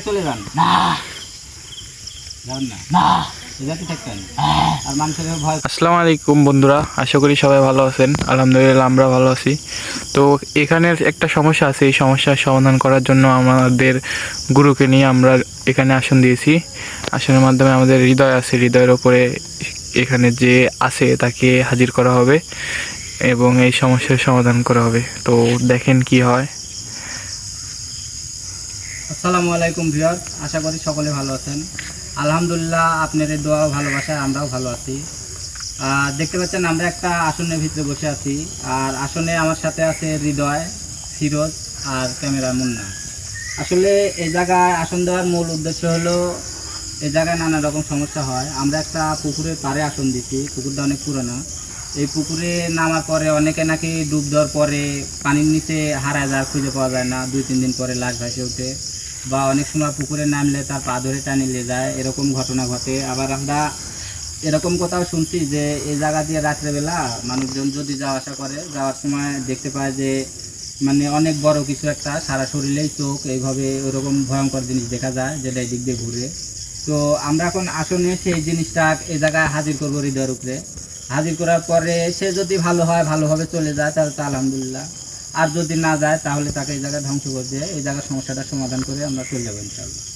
চলে যান। না। যান না। না। ভয় আসসালামু আলাইকুম বন্ধুরা। আশা করি সবাই ভালো আছেন। আলহামদুলিল্লাহ আমরা ভালো আছি। তো এখানের একটা সমস্যা আছে। এই সমস্যার সমাধান করার জন্য আমাদের গুরুকে নিয়ে আমরা এখানে আসন দিয়েছি। আসনের মাধ্যমে আমাদের হৃদয় আছে। হৃদয়ের ওপরে এখানে যে আছে তাকে হাজির করা হবে এবং এই সমস্যার সমাধান করা হবে। তো দেখেন কি হয়। আসসালামু আলাইকুম ভিউয়ার আশা করি সকলে ভালো আছেন। আলহামদুলিল্লাহ আপনাদের দোয়া ভালোবাসায় আমরাও ভালো আছি। দেখতে পাচ্ছেন আমরা একটা আসনের ভিতরে বসে আছি। আর আসনে আমার সাথে আছে হৃদয়, ফিরোজ আর ক্যামেরা মুন্না। আসলে এই জায়গায় আসন দেওয়ার মূল উদ্দেশ্য হলো, এই জায়গায় নানা রকম সমস্যা হয়। আমরা একটা পুকুরের পাড়ে আসন দিচ্ছি পুকুরটা অনেক পুরনো। এই পুকুরে নামার পরে অনেকে নাকি ডুব দেওয়ার পরে পানির নিচে হারায় যায়, খুঁজে পাওয়া যায় না। দুই, তিন দিন পরে লাশ ভাসে ওঠে। বা অনেক সময় পুকুরে নামলে তার পা ধরে টানি নিয়ে যায় এরকম ঘটনা ঘটে। আবার আমরা এরকম কোথাও শুনছি যে এই জায়গা দিয়ে রাত্রেবেলা মানুষজন যদি যাওয়া আসা করে, যাওয়ার সময় দেখতে পায় যে মানে অনেক বড় কিছু একটা সারা শরীরেই চোখ, এইভাবে ওরকম ভয়ঙ্কর জিনিস দেখা যায় যেটা এই দিক দিয়ে ঘুরে। তো আমরা এখন আসনে সেই জিনিসটা এই জায়গায় হাজির করব হৃদয়ের উপরে হাজির করার পরে সে যদি ভালো হয়, ভালোভাবে চলে যায়, তাহলে তো আলহামদুলিল্লাহ। আর যদি না যায়, তাহলে তাকে এই জায়গায় ধ্বংস করে দিয়ে এই জায়গার সমস্যাটা সমাধান করে আমরা চলে যাব ইনশাল্লাহ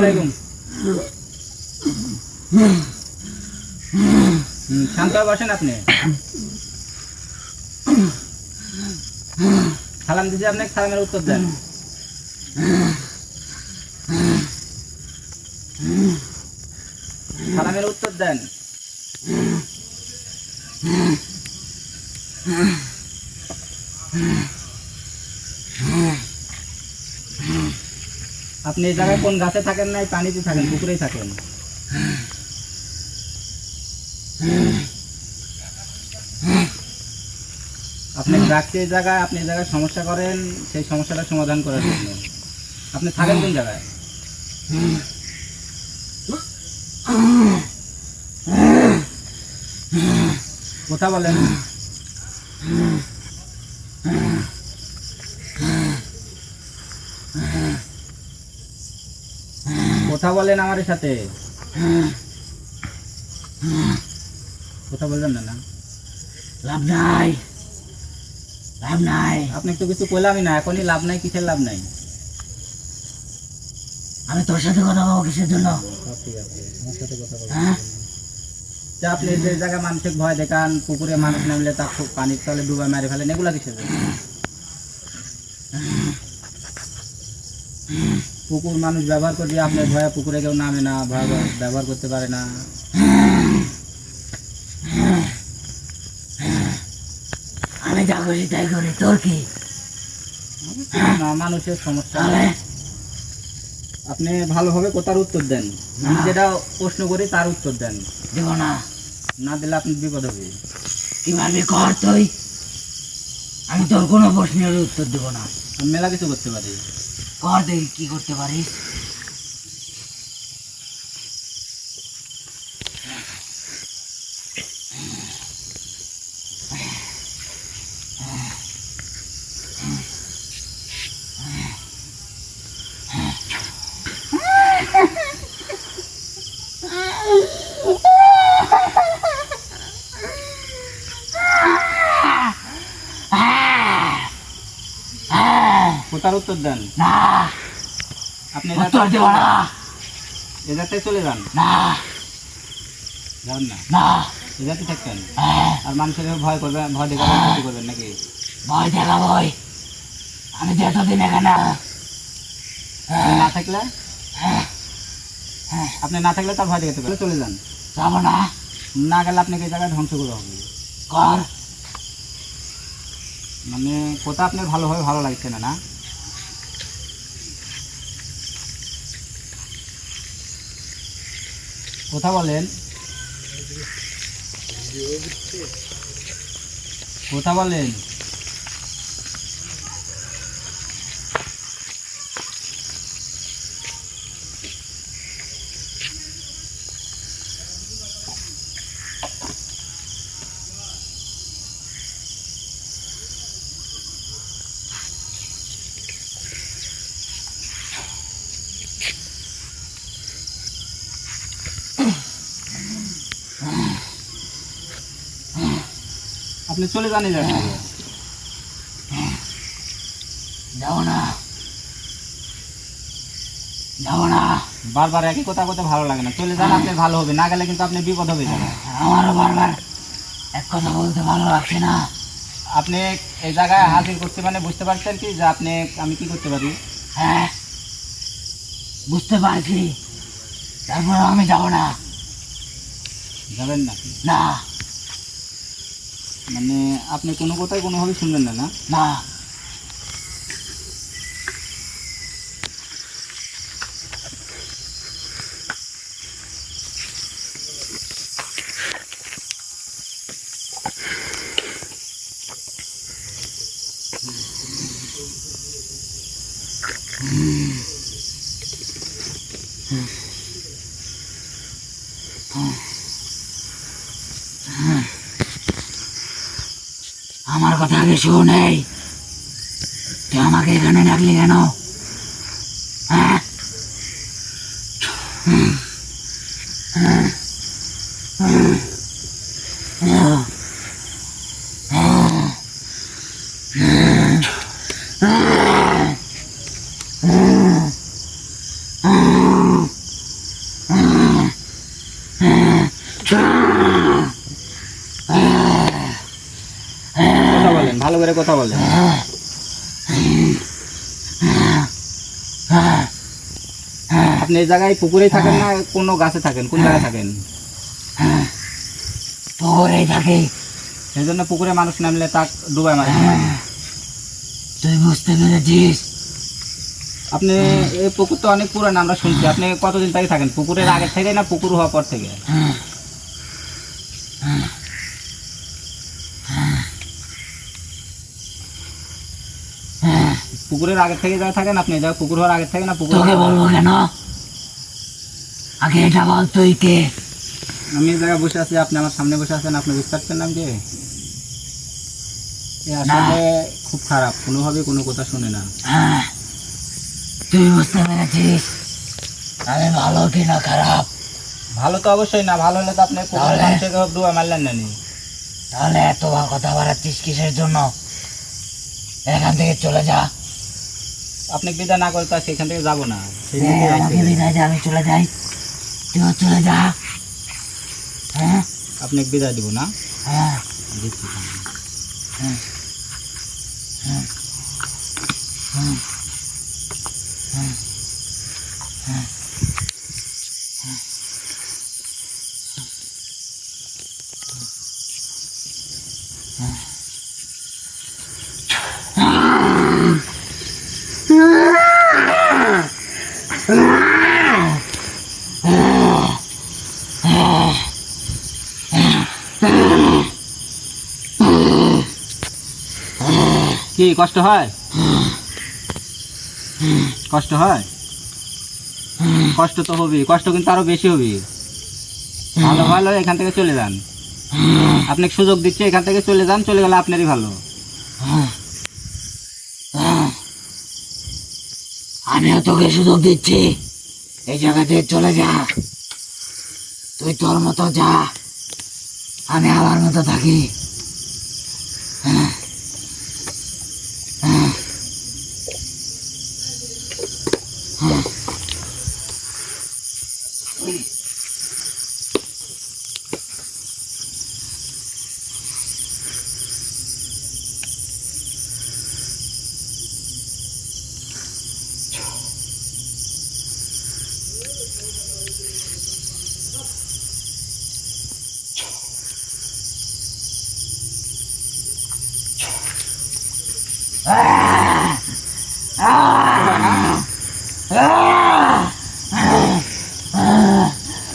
আলাইকুম শান্ত বসেন আপনি। সালাম দিছি আপনাকে সালামের উত্তর দেন। সালামের উত্তর দেন। আপনি এই জায়গায় কোন গাছে থাকেন না পানিতে থাকেন, পুকুরেই থাকেন। আপনি রাখছি জায়গায়, আপনি এই জায়গায় সমস্যা করেন, সেই সমস্যাটা সমাধান করার জন্য। আপনি থাকেন কোন জায়গায়? কথা বলেন। কথা বলেন আমার সাথে। কথা বলবেন না না? লাভ নাই। লাভ নাই। আপনি তো কিছু কইলামই না এখনই লাভ নাই কিসের লাভ নাই? আমি তোর সাথে কথা বলব কিসের জন্য? ঠিক আছে আমার সাথে কথা বলবেন। হ্যাঁ? যে আপনি যে জায়গায় মানসিক ভয় দেখান পুকুরে মানুষ নামলে তার খুব পানির তলে ডুবে মেরে ফেলেন এগুলা কিসের জন্য? পুকুর মানুষ ব্যবহার করবে আপনার ভয়ে পুকুরে কেউ নামে না ভয় ব্যবহার করতে পারে না। আমি যা করি তাই করি তোর কি? মানুষের সমস্যা। আপনি ভালোভাবে কোথার উত্তর দেন। আমি যেটা প্রশ্ন করি তার উত্তর দেন। দেব না। না দিলে আপনি বিপদ হবে কি পারবি কর তুই। আমি তোর কোনো প্রশ্নের উত্তর দেব না। আমি মেলা কিছু করতে পারি। কর দেখি কি করতে পারিস? কোথার উত্তর দেন। না। আপনি উত্তর দেব না। এজাতে চলে যান। না। যান না? না। থাকতেন। হ্যাঁ, আর মানুষের ভয় করবেন ভয় দেখাবেন ক্ষতি করবেন নাকি? ভয় দেখাবই আমি তো এতদিন এখানে আপনি না থাকলে? আপনি না থাকলে তার ভয় দেখাতে পারে চলে যান। যাব না। না গেলে আপনাকে এই জায়গায় ধ্বংস করে হবে। কর। মানে কোথা আপনার ভালোভাবে ভালো লাগছে না না? কথা বলেন। কথা বলেন। চলে যান এই জায়গা থেকে। যাব না। যাব না। বারবার একই কথা কথা ভালো লাগে না। চলে যান আপনি ভালো হবে না গেলে কিন্তু আপনি বিপদ হবে যাবে আমারও বারবার এক কথা বলতে ভালো লাগছে না। আপনি এই জায়গায় হাজির করতে মানে বুঝতে পারছেন কি যে আপনি আমি কি করতে পারি? হ্যাঁ বুঝতে পারছি। তারপর আমি যাব না। যাবেন না। না। মানে আপনি কোনো কথাই কোনোভাবে শুনবেন না না? না। আমার কথা আগে শোনেই তুই আমাকে এখানে ডাকলি কেন হ্যাঁ কথা বলেন ভালো করে কথা বলেন আপনি এই জায়গায় পুকুরেই থাকেন না কোনো গাছে থাকেন? কোন জায়গায় থাকেন? পুকুরেই থাকি। সেই জন্য পুকুরে মানুষ নামলে তাক ডুবাই মারে তুই বুঝতে পেরেছিস? আপনি এই পুকুর তো অনেক পুরান আমরা শুনছি। আপনি কতদিন থেকে থাকেন? পুকুরের আগে থেকে না পুকুর হওয়ার পর থেকে? পুকুরের আগে থেকে যা থাকেন আপনি যা পুকুর হওয়ার আগে থেকে না পুকুর তোকে বলব কেন? আগে এটা বল তুই কে? আমি এই জায়গায় বসে আছি আপনি আমার সামনে বসে আছেন আপনি বুঝতে পারছেন না যে এ আসলে খুব খারাপ কোনোভাবে কোনো কথা শুনে না। হ্যাঁ। তুই বুঝতে পেরেছিস? আমি ভালো কি না খারাপ? ভালো তো অবশ্যই না ভালো হলে তো আপনি পুকুরের তাহলে? মানুষকে ডুবা মারলেন না নি। তাহলে এত কথা বাড়াচ্ছিস কিসের জন্য? এখান থেকে চলে যা। আপনি বিদায় না করে তো আর সেখান থেকে যাব না সেই এই, জন্যই আমাকে আইছি। বিদায় দে আমি চলে যাই তুইও চলে যা হ্যাঁ আপনি বিদায় দিব না হ্যাঁ দিচ্ছি তাহলে। কি কষ্ট হয়? কষ্ট হয়? কষ্ট তো হবে কষ্ট কিন্তু আরও বেশি হবে ভালো ভালো, এখান থেকে চলে যান। আপনাকে সুযোগ দিচ্ছে, এখান থেকে চলে যান, চলে গেলে আপনারই ভালো। আমিও তোকে সুযোগ দিচ্ছি। এই জায়গাতে চলে যা। তুই তোর মতো যা। আমি আমার মতো থাকি।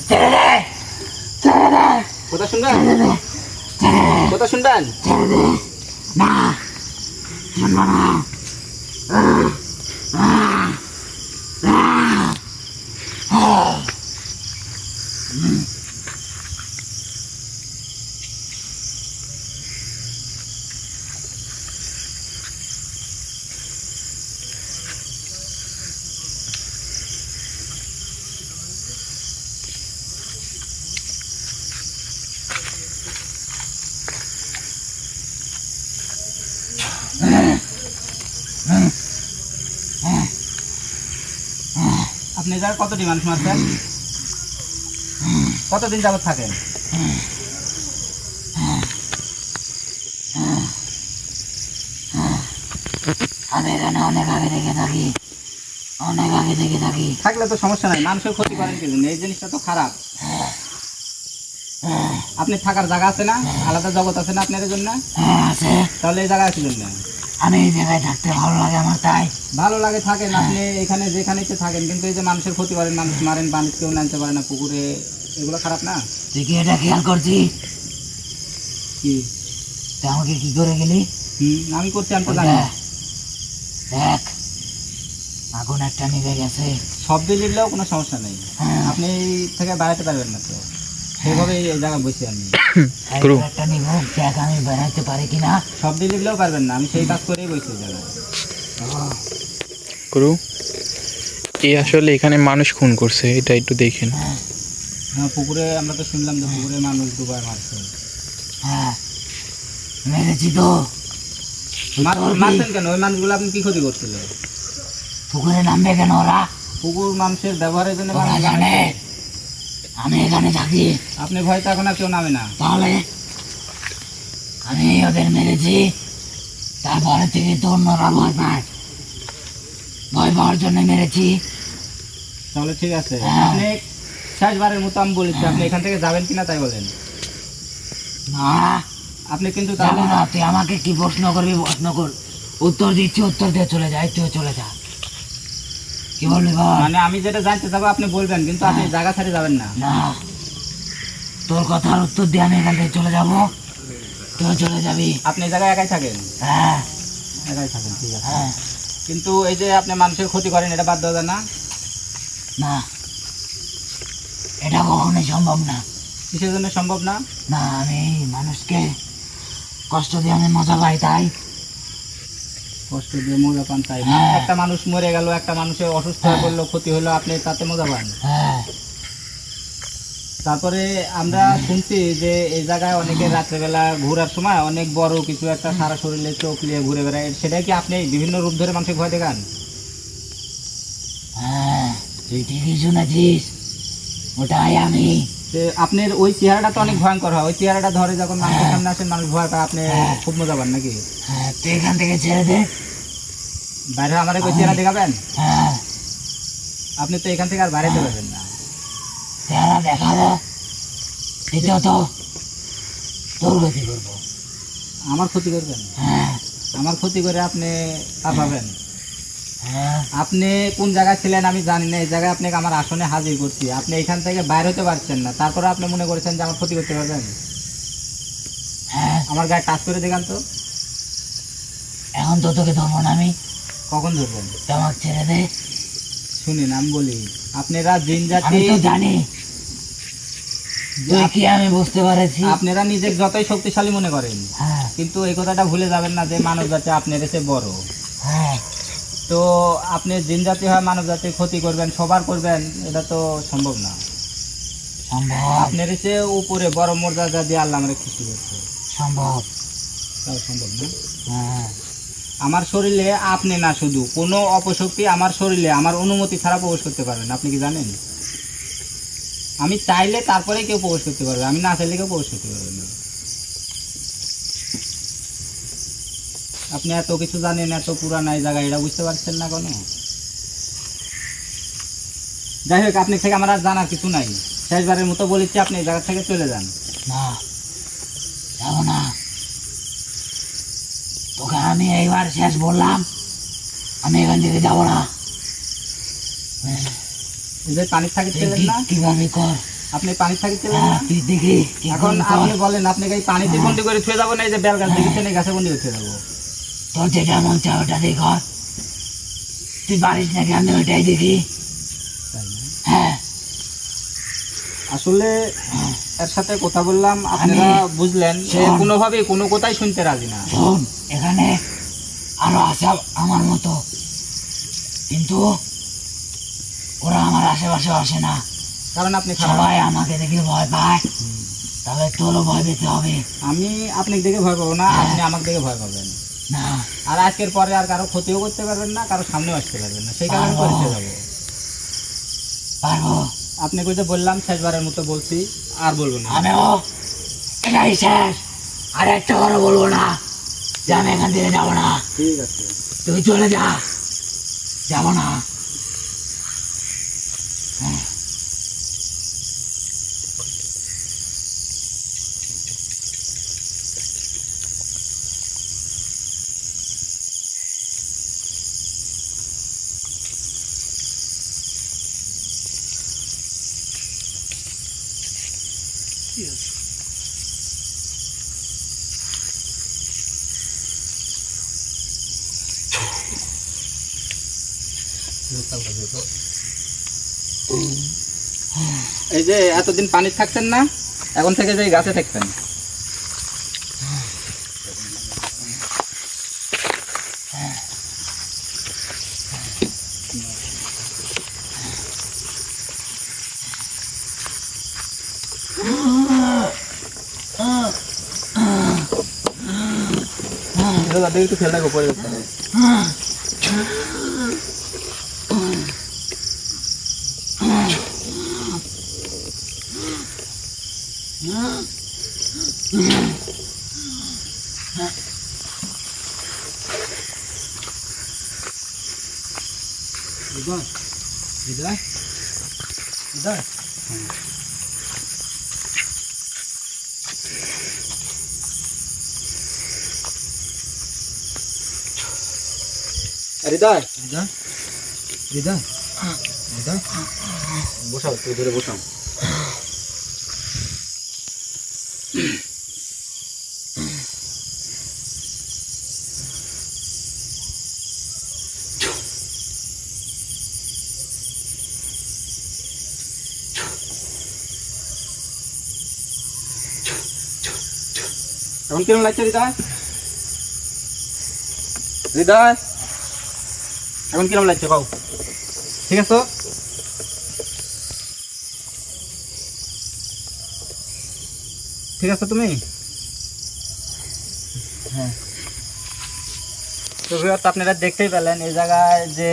ছেড়ে দে ছেড়ে দে কথা শুনবেন কথা শুনবেন ছেড়ে দে না আপনি যার কতটি মানুষ মারছেন কতদিন যাবত থাকেন? আমি এখানে অনেক আগে থেকে থাকি। অনেক আগে থেকে থাকি। থাকলে তো সমস্যা নাই মানুষের ক্ষতি করেন কিন্তু। এই জিনিসটা তো খারাপ। আপনি থাকার জায়গা আছে না? আলাদা জগৎ আছে না আপনার জন্য? হ্যাঁ আছে। তাহলে এই জায়গা আছে জন্য আমি এই জায়গায় থাকতে ভালো লাগে আমার তাই। ভালো লাগে থাকেন আপনি এখানে যেখানে ইচ্ছে থাকেন কিন্তু এই যে মানুষের ক্ষতি করেন মানুষ মারেন মানুষ কেউ নামতে পারে না পুকুরে এগুলো খারাপ না? তুই কি এটা খেয়াল করছিস? কি? তুই আমাকে কি করে গেলি? আমি করছি আমি তো জানি দেখ আগুন একটা নিভে গেছে। শব্দ লিখলেও কোনো সমস্যা নেই। হ্যাঁ, আপনি থেকে বাড়াতে পারবেন না তো। সেইভাবে এই জায়গায় বসে আমি। এই একটা নিভুক দেখ আমি বেড়াইতে পারি কিনা? শব্দ লিখলেও পারবেন না আমি সেই কাজ করেই বসে জায়গায়। করু এই আসলে এখানে মানুষ খুন করছে এটা একটু দেখেন। হ্যাঁ। পুকুরে আমরা তো শুনলাম যে পুকুরে মানুষ দুবার মারছে। হ্যাঁ মেরেছি তো? মারছেন কেন? ওই মানুষগুলো আপনি কি ক্ষতি করছিল পুকুরে নামবে কেন ওরা? পুকুর মানুষের ব্যবহারের জন্য জানে। আমি এখানে থাকি। আপনি ভয়তো এখন আর কেউ নামে না। তাহলে আমি ওদের মেরেছি তারপরে থেকে তো অন্যরা ভয় পায়। ভয় পাওয়ার জন্য মেরেছি। তাহলে ঠিক আছে। হ্যাঁ। আপনি শেষবারের মতো আমি বলেছি আপনি এখান থেকে যাবেন কিনা তাই বলেন। না। আপনি কিন্তু যাব তাহলে না তুই আমাকে কি প্রশ্ন করবি প্রশ্ন কর। উত্তর দিচ্ছি উত্তর দিয়ে চলে যাই তুই চলে যা। কি বলবি বল? মানে আমি যেটা জানতে চাবো আপনি বলবেন কিন্তু আপনি জায়গা ছাড়ে যাবেন না। না। তোর কথার উত্তর দিয়ে আমি এখান থেকে চলে যাব। তুই চলে যাবি। আপনি এই জায়গায় একাই থাকেন? হ্যাঁ। একাই থাকেন ঠিক আছে। হ্যাঁ। কিন্তু এই যে আপনি মানুষের ক্ষতি করেন এটা বাদ দেওয়া না? না। এটা কখনোই সম্ভব না। কিসের জন্য সম্ভব না? না আমি মানুষকে কষ্ট দিয়ে আমি মজা পাই তাই কষ্ট দিয়ে মজা পান তাই হ্যাঁ। একটা মানুষ মরে গেল একটা মানুষের অসুস্থ হয়ে। পড়ল ক্ষতি হলো আপনি তাতে মজা পান? হ্যাঁ। তারপরে আমরা শুনছি যে এই জায়গায় অনেকে রাত্রেবেলা ঘোরার সময় অনেক বড় কিছু একটা সারা শরীরে চোখ নিয়ে ঘুরে বেড়ায়। সেটা কি আপনি বিভিন্ন রূপ ধরে মানুষের ভয় দেখান? হ্যাঁ তুই ঠিকই শুনেছিস। ওটাই আমি। যে আপনার ওই চেহারাটা তো অনেক ভয়ঙ্কর হয়। ওই চেহারাটা ধরে যখন মানুষের সামনে আসেন মানুষ ভয় পায় আপনি হ্যাঁ। খুব মজা পান নাকি? হ্যাঁ তুই এখান থেকে ছেড়ে দে। বাইরে আমার কই চেহারা দেখাবেন? হ্যাঁ। আপনি তো এখান থেকে আর বাইরে পারবেন না। চেহারা দেখালে এটা তো তোর গতি করব। আমার ক্ষতি করবেন? হ্যাঁ। আমার ক্ষতি করে আপনি তা পাবেন। হ্যাঁ আপনি কোন জায়গায় ছিলেন আমি জানি না এই জায়গায় আপনাকে আমার আসনে হাজির করছি। আপনি এখান থেকে বাইরে হতে পারছেন না। তারপরে আপনি মনে করেছেন যে আমার ক্ষতি করতে পারবেন? হ্যাঁ আমার গায়ে টাচ করে দেখান তো। এখন তো তোকে ধরবো না আমি। কখন ধরবেন? তোমাক ছেড়ে দে শুনিন আমি বলি আপনারা জিন আমি তো জানি। কি আমি বুঝতে পারছি? আপনারা নিজে যতই শক্তিশালী মনে করেন হ্যাঁ। কিন্তু এই কথাটা ভুলে যাবেন না যে মানব জাতি আপনার এসে বড়। হ্যাঁ। তো আপনি জিন জাতি হয় মানব জাতির ক্ষতি করবেন সবার করবেন এটা তো সম্ভব না। সম্ভব। আপনার এসে উপরে বড় মর্যাদা দিয়ে আল্লাহ আমরা খুশি করছে। সম্ভব। তাও সম্ভব না? হ্যাঁ। আমার শরীরে আপনি না শুধু কোনো অপশক্তি আমার শরীরে আমার অনুমতি ছাড়া প্রবেশ করতে পারবেন আপনি কি জানেন? আমি চাইলে তারপরে কেউ প্রবেশ করতে পারবে আমি না চাইলে কেউ প্রবেশ করতে পারবে না। আপনি এত কিছু জানেন এত পুরান এই জায়গা এটা বুঝতে পারছেন না কোনো? যাই হোক আপনি থেকে আমার আর জানার কিছু নাই। শেষবারের মতো বলেছি আপনি এই জায়গা থেকে চলে যান। না যাব না। তোকে আমি এইবার শেষ বললাম আমি এখান থেকে যাব না। যে পানির থাকি ছিলেন না? কীভাবে কর? আপনি পানির থাকি ছিলেন হ্যাঁ না? তুই দেখি এখন। আপনি বলেন আপনাকে এই পানিতে বন্দি করে ছুঁয়ে যাব না এই যে বেল গাছ দেখেছেন এই গাছে বন্দি করে ছুঁয়ে যাব। তোর যেটা মন চায় ওটা দিয়ে কর তুই পারিস নাকি? আমি ওটাই দেখি। হ্যাঁ। আসলে এর সাথে কথা বললাম আপনারা বুঝলেন শোন। কোনোভাবেই কোনো কথাই শুনতে রাজি না। শোন এখানে আরও আছে আমার মতো। কিন্তু ওরা আমার আশেপাশে আসে না। কারণ আপনি সবাই আমাকে দেখে ভয় পায়। তবে তোরও ভয় পেতে হবে। আমি আপনাকে দেখে ভয় পাবো না আপনি আমাকে দেখে ভয় পাবেন। না আর আজকের পরে আর কারও ক্ষতিও করতে পারবেন না কারও সামনেও আসতে পারবেন না। সেই কারণে। পরিচয় যাব পারব। আপনি কইতে বললাম শেষবারের মতো বলছি আর বলব না। আমিও। এটাই শেষ। আর একটা কথা বলব না। যে আমি এখান থেকে যাব না। ঠিক আছে। তুই চলে যা। যাব না। হ্যাঁ। যে এতদিন পানি থাকছেন না এখন থেকে যে গাছে থাকবেন খেলা পরে হৃদয় হৃদয় হৃদয় হৃদয় হৃদয় হৃদয় বসাও তুই ধরে বসাও। এখন কিরম লাগছে হৃদয়? হৃদয়? এখন কিরম লাগছে কও? ঠিক আছে? ঠিক আছে তুমি? হ্যাঁ। তো আপনারা দেখতেই পেলেন, এই জায়গায় যে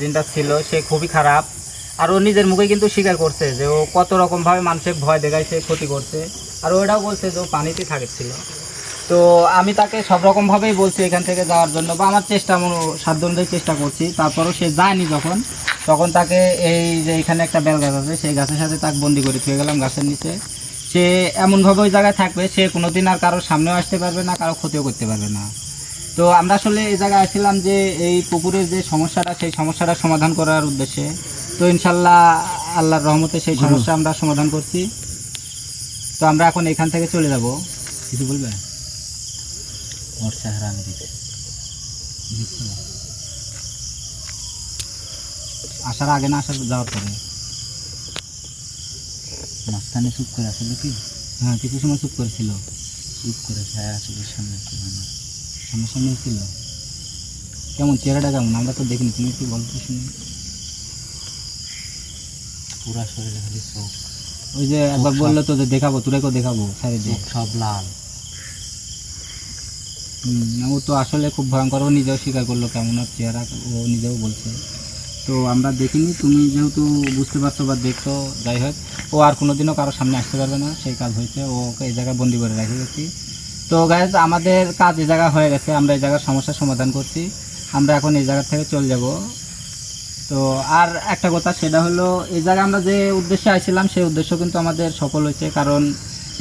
দিনটা ছিল, সে খুবই খারাপ। আর ও নিজের মুখে কিন্তু স্বীকার করছে যে ও কত রকম ভাবে মানুষের ভয় দেখায়, সে ক্ষতি করছে। আর ওটাও বলছে যে ও পানিতে থাকছিল। তো আমি তাকে সব রকমভাবেই বলছি এখান থেকে যাওয়ার জন্য বা আমার চেষ্টা সাধ্য অনুযায়ী চেষ্টা করছি। তারপরেও সে যায়নি যখন তখন তাকে এই যে এখানে একটা বেল গাছ আছে সেই গাছের সাথে তাকে বন্দি করে থুয়ে গেলাম গাছের নিচে। সে এমনভাবে ওই জায়গায় থাকবে সে কোনোদিন আর কারোর সামনেও আসতে পারবে না কারও ক্ষতিও করতে পারবে না। তো আমরা আসলে এই জায়গায় আসছিলাম যে এই পুকুরের যে সমস্যাটা সেই সমস্যাটা সমাধান করার উদ্দেশ্যে। তো ইনশাল্লাহ আল্লাহর রহমতে সেই সমস্যা আমরা সমাধান করছি। তো আমরা এখন এখান থেকে চলে যাব। কিছু বলবে? আমি দেখছি দেখছ? আসার আগে না আসার যাওয়ার পরে। মাঝখানে চুপ করে আসলে কি হ্যাঁ কিছু সময় চুপ করেছিল। চুপ করে আসলে সামনে সামনে সামনে ছিল। কেমন চেহারাটা কেমন? আমরা তো দেখিনি তুমি কি বলতে শুনি? পুরা শরীরে খালি চোখ। ওই যে একবার বলল তো যে দেখাবো তোরাকেও দেখাবো সাইডে দিয়ে সব লাল। ও তো আসলে খুব ভয়ঙ্কর, ও নিজেও স্বীকার করল কেমন ওর চেহারা, ও নিজেও বলছে। তো আমরা দেখিনি, তুমি যেহেতু বুঝতে পারছ বা দেখছ, যাই হোক, ও আর কোনোদিনও কারোর সামনে আসতে পারবে না, সেই কাজ হয়েছে ওকে এই জায়গায় বন্দি করে রেখে গেছি। তো গাইজ আমাদের কাজ এই জায়গা হয়ে গেছে, আমরা এই জায়গার সমস্যার সমাধান করছি, আমরা এখন এই জায়গা থেকে চলে যাব। তো আর একটা কথা, সেটা হলো, এই জায়গায় আমরা যে উদ্দেশ্যে আসছিলাম সেই উদ্দেশ্য কিন্তু আমাদের সফল হয়েছে, কারণ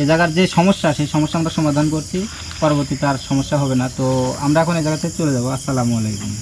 এই জায়গার যে সমস্যা, সেই সমস্যা আমরা সমাধান করছি। পরবর্তীতে আর সমস্যা হবে না। তো আমরা এখন এ জায়গাতে চলে যাব। আসসালামু আলাইকুম।